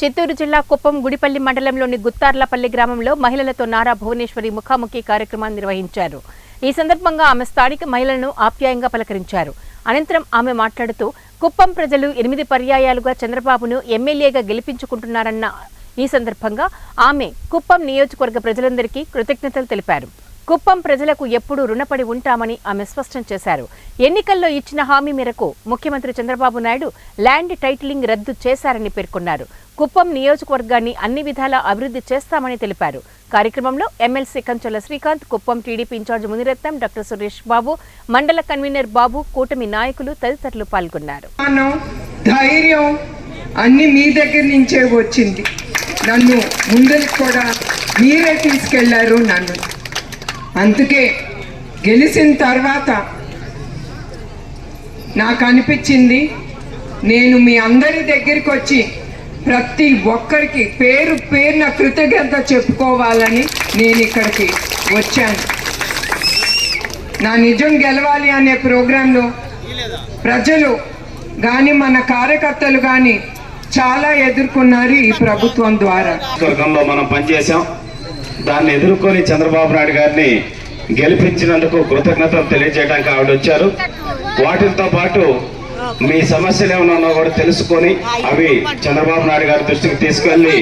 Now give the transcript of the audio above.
చిత్తూరు జిల్లా కుప్పం గుడిపల్లి మండలంలోని గుత్తార్లపల్లి గ్రామంలో మహిళలతో నారా భువనేశ్వరి ముఖాముఖి కార్యక్రమాన్ని నిర్వహించారు. ఈ సందర్భంగా ఆమె స్థానిక మహిళలను ఆప్యాయంగా పలకరించారు. అనంతరం ఆమె మాట్లాడుతూ కుప్పం ప్రజలు ఎనిమిది పర్యాయాలుగా చంద్రబాబును ఎమ్మెల్యేగా గెలిపించుకుంటున్నారన్న ఈ సందర్భంగా ఆమె కుప్పం నియోజకవర్గ ప్రజలందరికీ కృతజ్ఞతలు తెలిపారు. కుప్పం ప్రజలకు ఎప్పుడూ రుణపడి ఉంటామని ఆమె స్పష్టం చేశారు. ఎన్నికల్లో ఇచ్చిన హామీ మేరకు ముఖ్యమంత్రి చంద్రబాబు నాయుడు ల్యాండ్ టైటిలింగ్ రద్దు చేశారని పేర్కొన్నారు. కుప్పం నియోజకవర్గాన్ని అన్ని విధాలా అభివృద్ధి చేస్తామని తెలిపారు. కార్యక్రమంలో MLC Kanchola Srikanth Kuppam TDP incharge Muniratnam doctor Suresh Babu mandal convener Babu కూటమి నాయకులు తదితరులు పాల్గొన్నారు. ధైర్యం అన్ని మీ దగ్గర నుంచే వచ్చింది. నన్ను ముందరికి కూడా మీరే తీసుకెళ్ళారు నన్ను. అందుకే గెలిచిన తర్వాత నాకు అనిపించింది నేను మీ అందరి దగ్గరికి వచ్చి ప్రతి ఒక్కరికి పేరు పేరున కృతజ్ఞత చెప్పుకోవాలని నేను ఇక్కడికి వచ్చాను. నా నిజం గెలవాలి అనే ప్రోగ్రాంలో ప్రజలు కానీ మన కార్యకర్తలు కానీ చాలా ఎదుర్కొన్నారు ఈ ప్రభుత్వం ద్వారా. మనం పనిచేసాం దాన్ని ఎదుర్కొని చంద్రబాబు నాయుడు గారిని గెలిపించినందుకు కృతజ్ఞతలు తెలియజేయడానికి ఆవిడ వచ్చారు. వాటితో పాటు మీ సమస్యలు ఏమైనా ఉన్నా కూడా తెలుసుకొని అవి చంద్రబాబు నాయుడు గారి దృష్టికి తీసుకెళ్ళి